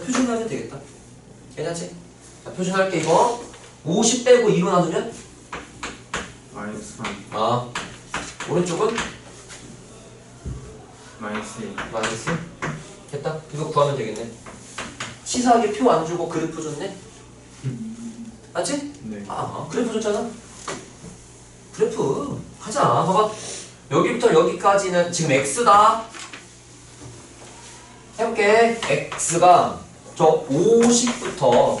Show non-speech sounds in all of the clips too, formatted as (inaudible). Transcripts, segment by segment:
표준하면 되겠다. 괜찮지? 자, 표준할게 이거. 50 빼고 2로 나누면? 마이너스 3 아. 오른쪽은? 마이너스 1 마이너스? 됐다. 이거 구하면 되겠네. 치사하게 표 안 주고 그래프 줬네? 맞지? 네 아, 그래프 줬잖아. 그래프 하자. 봐봐. 여기부터 여기까지는 지금 x다. 해볼게. x가 저 50부터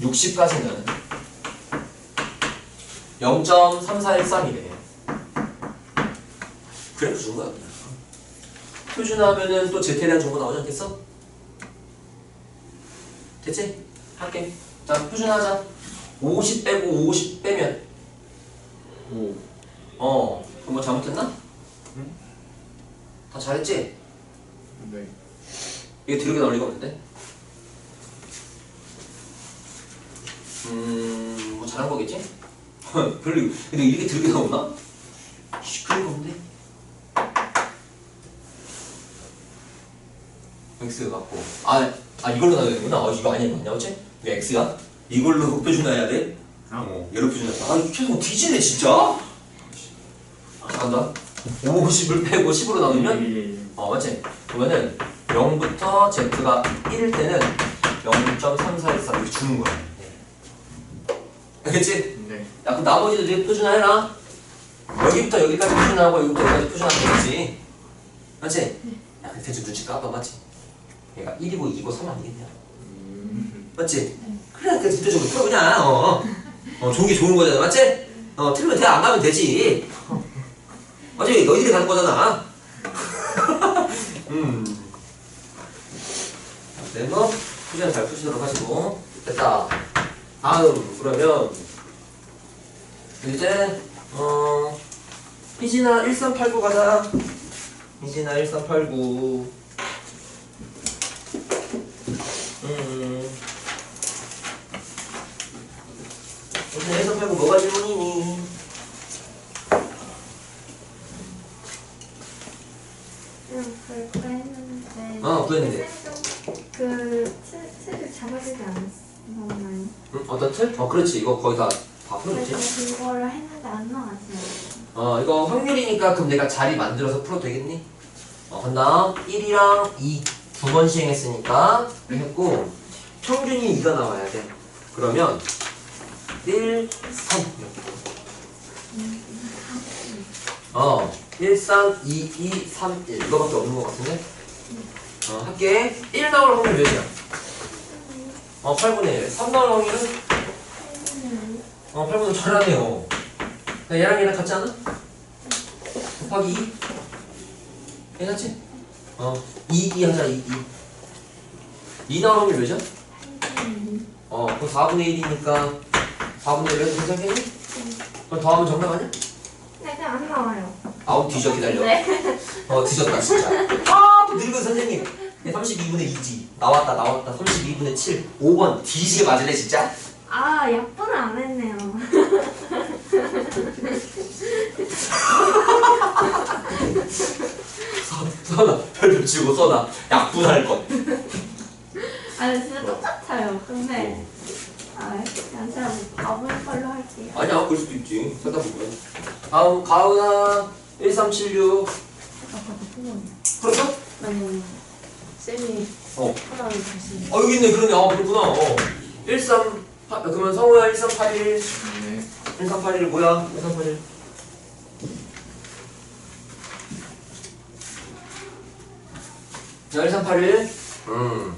60까지는 0.3413이래. 그래프 준 거야 그냥. 표준하면은 또 z에 대한 정보 나오지 않겠어? 됐지? 할게. 자, 표준하자. 50 빼고 50 빼면 5 어, 그럼 뭐 잘못했나? 응? 다 잘했지? 네 이게 들게 나올 리가 없는데? 음, 뭐 잘한 거겠지? (laughs) 별로, 근데 이렇게 들게 나오나? 씨, 그런 거 없는데? X 갖고. 아, 아, 이걸로 나눠야 되는구나. 아, 이거 아니야, 맞냐, 어째? 왜 X야? 이걸로 표준해야 돼? 아. 어, 얘로 표준했다. 아, 최성 뒤지네, 진짜? 아, 간다. 50을 빼고 10으로 나누면? 어 맞지? 그러면은 0부터 z가 1일 때는 0.3414 이렇게 주는 거야 알겠지? 네 야 그럼 나머지도 이제 표준화해라 여기부터 여기까지 표준하고 여기부터 여기까지 표준하면 되겠지 맞지? 야 근데 대충 눈치 까봐 맞지? 얘가 1이고 2고 3 아니겠냐 음. 맞지? 그래 그 진짜 좀 풀어 그냥 어. 어 좋은 게 좋은 거잖아 맞지? 어 틀리면 대학 안 가면 되지 (laughs) 맞지? 너희들이 가는 거잖아 (laughs) 음 네모 표준 잘 푸시도록 하시고 됐다. 다음 그러면 이제 어 희진아 1389 가자. 희진아 1389 음. 무슨 1389 뭐가 질문이니 응, 그럴까 했는데. 어, 구했는데. 그 트- 틀을 잡아주지 않았나요? 음, 어떤 틀? 어 그렇지 이거 거의 다 다 풀어줬지 그래서 그거를 했는데 안 나왔어요. 어 이거 확률이니까 그럼 내가 자리 만들어서 풀어도 되겠니? 어 간다 1이랑 2 두 번 시행했으니까 했고 평균이 2가 나와야 돼 그러면 1, 3어 1, 3, 2, 2, 3, 1 이거밖에 없는 것 같은데 어 할게 1 나올 확률 몇이야? 어 8분의 1 3 나올 확률은? 어 8분의 잘하네요 야, 얘랑 얘랑 같지 않아? 곱하기 2 괜찮지? 어 2, 2 하자 2, 2 2 나올 확률 몇이야? 어 그럼 4분의 1이니까 4분의 1 해도 괜찮겠니? 그럼 더하면 정답 아니야? 네, 그냥 안 나와요. 아우 뒤져 기다려. 네. 어 뒤졌다 진짜. 아또 늙은 선생님. 네, 32분의 2지. 나왔다 나왔다. 32분의 7 5번. 뒤지게 맞으네 진짜. 아, 약분을 안 했네요. 써- 써놔 별표 치고 써놔 약분할 것. 아, 진짜 똑같아요. 근데, 아, 그냥 가볼 걸로 할게요. 아니야 그럴 수도 있지. 살다 보면. 다음 가은아 1376 풀었어? 아니 쌤이 어. 하나를 다시 어 여기 있네. 그러네. 아 그렇구나. 어. 13 파- 그러면 성우야 1381 네. 1381 뭐야? 1381 자 1381 음.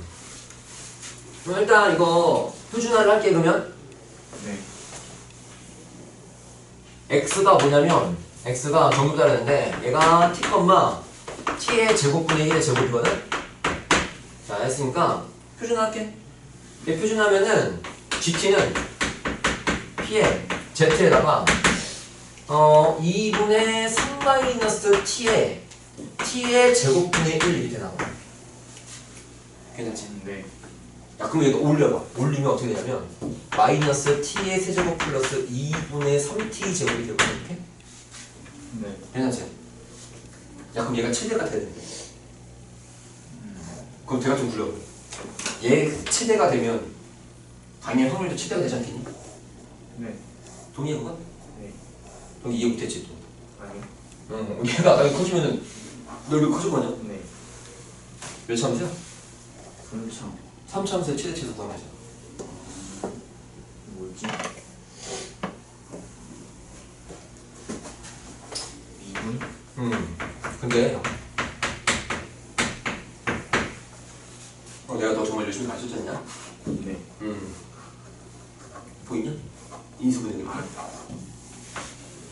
그럼 일단 이거 표준화를 할게 그러면. 네. x가 뭐냐면 x가 정규 따르는데 얘가 t, t의 제곱분의 1의 제곱이거든 자 했으니까 표준화할게 얘 표준하면은 gt는 p의 z에다가 어 2분의 3 마이너스 t의 t의 제곱분의 1 이렇게 나와 괜찮지? 네. 야 그럼 이거 올려봐 올리면 어떻게 되냐면 마이너스 t의 세제곱 플러스 2분의 3t 제곱이 되고 이렇게 네. 괜찮지? 야 그럼 얘가 최대가 되는데 그럼 대가 좀 굴려버려 얘 최대가 되면 당연히 확률도 최대가 되지 않겠니? 네. 동의해 그건? 네. 동의 이해 못했지 또. 아니요. 응. 얘가 당연히 커지면은 거 아니야? 네. 몇 참수야? 3참. 3참수의 최대치에서 구하자. 뭐지? 2분? 음. 근데 어, 내가 너 정말 열심히 가르쳤지 않냐? 네. 음. 보이냐? 인수분해 이렇게.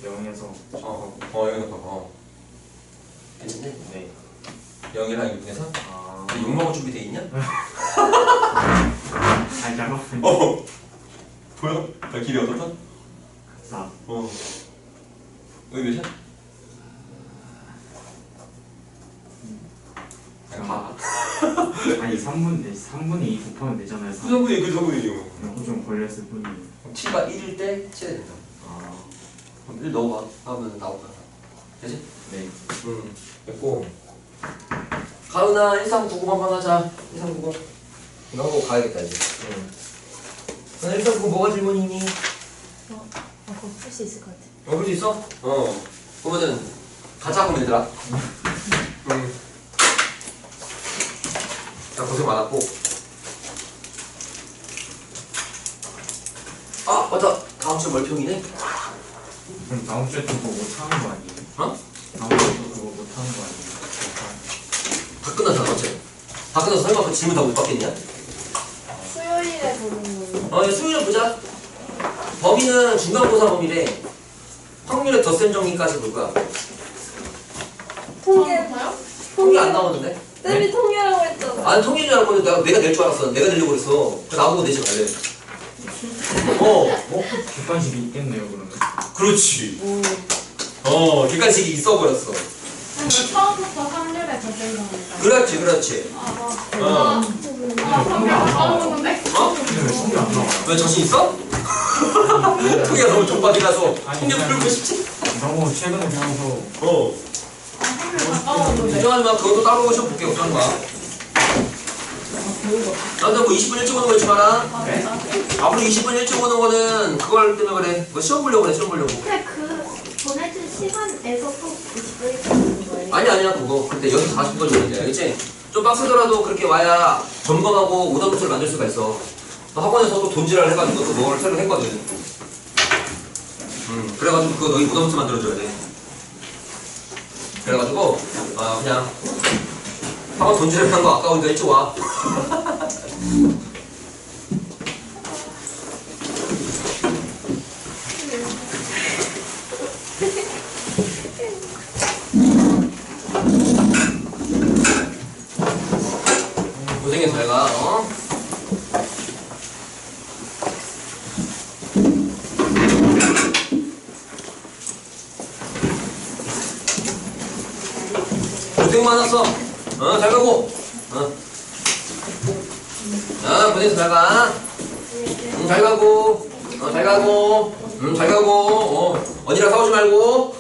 0에서 어, 어, 여기 봐. 어. 됐네. 네. 0이랑 6분에서 아. 6 먹을 준비 돼 있냐? (laughs) 잘 잡았어요. 어. 보여? 나 길이 어떻다? 4. 어. 여기 몇이야? 야, 봐. (laughs) 아니 3분 네 3분의 2 곱하면 되잖아요. 3. 수성분이 그 성분이요. 그냥 좀 걸렸을 뿐이에요. t가 1일 때 치야 된다. 아. 그럼 1 넣어봐. 하면 나올 거야. 되지? 네. 응. 됐고. 가은아 1390 한번 하자. 1390. 이거 하고 가야겠다 이제. 응. 나 1390 뭐가 질문이니? 어, 어, 그거 풀 수 있을 것 같아. 어, 그럴 수 있어? 어. 그러면은 가자 그럼 얘들아. 응. (laughs) 자 고생 많았고. 아 맞다. 다음 주 월평이네. 그럼 다음 주에 또 그거 못하는 거 아니에요? 어? 다음 주에 또 그거 못하는 거 아니에요? 다 끝났잖아 어째. 다 끝나서 설마 그 질문 다 못 받겠냐? 수요일에 보는 거예요. 어, 이제 수요일 보자. 범위는 중간고사 범위래. 확률의 덧셈 정리까지 볼 거야. 통계 통계 안 나오는데? 쌤이 통계라고 했잖아. 안 통계인 줄 알고 내가, 내가 낼 줄 알았어. 내가 내려고 그랬어. 그 나보고 내지 말래. 어, 어? 객관식이 있겠네요 그러면. 그렇지. 어, 객관식이 있어 버렸어. 처음부터 확률에 덧댄 거니까. 그렇지, 그렇지. 아, 어, 근데 왜 통계 안? 까먹었는데? 어? 근데 왜 통계 안 나와? 왜 자신 있어? 통계가 너무 족박이라서 통계 풀고 싶지? 너무 최근에 배워서 어. 걱정하지 마. 그것도 따로 오셔 볼게. 걱정하지 마. 나도 뭐 20분 일찍 오는 거 잊지 마라. 네? 앞으로 20분 일찍 오는 거는 그걸 때문에 그래. 뭐 시험 보려고 그래, 시험 보려고. 근데 그 보내준 시간에서 또 20분이 되는 거예요. 아니, 아니야, 그거. 근데 여기서 40분 정도 돼. 알겠지? 좀 빡세더라도 그렇게 와야 점검하고 오답노트를 만들 수가 있어. 또 학원에서 또 돈지랄 해가지고 또뭘 새로 했거든. 음, 그래가지고 그거 너희 오답노트 만들어줘야 돼. 그래가지고, 아, 그냥 학원 돈지랄 한거 아까우니까 일찍 와. (laughs) 고생해서 잘 가, 어? 많았어. 어, 잘 가고. 어. 아, 고생해서 잘 가. 응, 잘 가고. 어, 잘 가고. 응, 잘 가고. 어, 언니랑 싸우지 말고.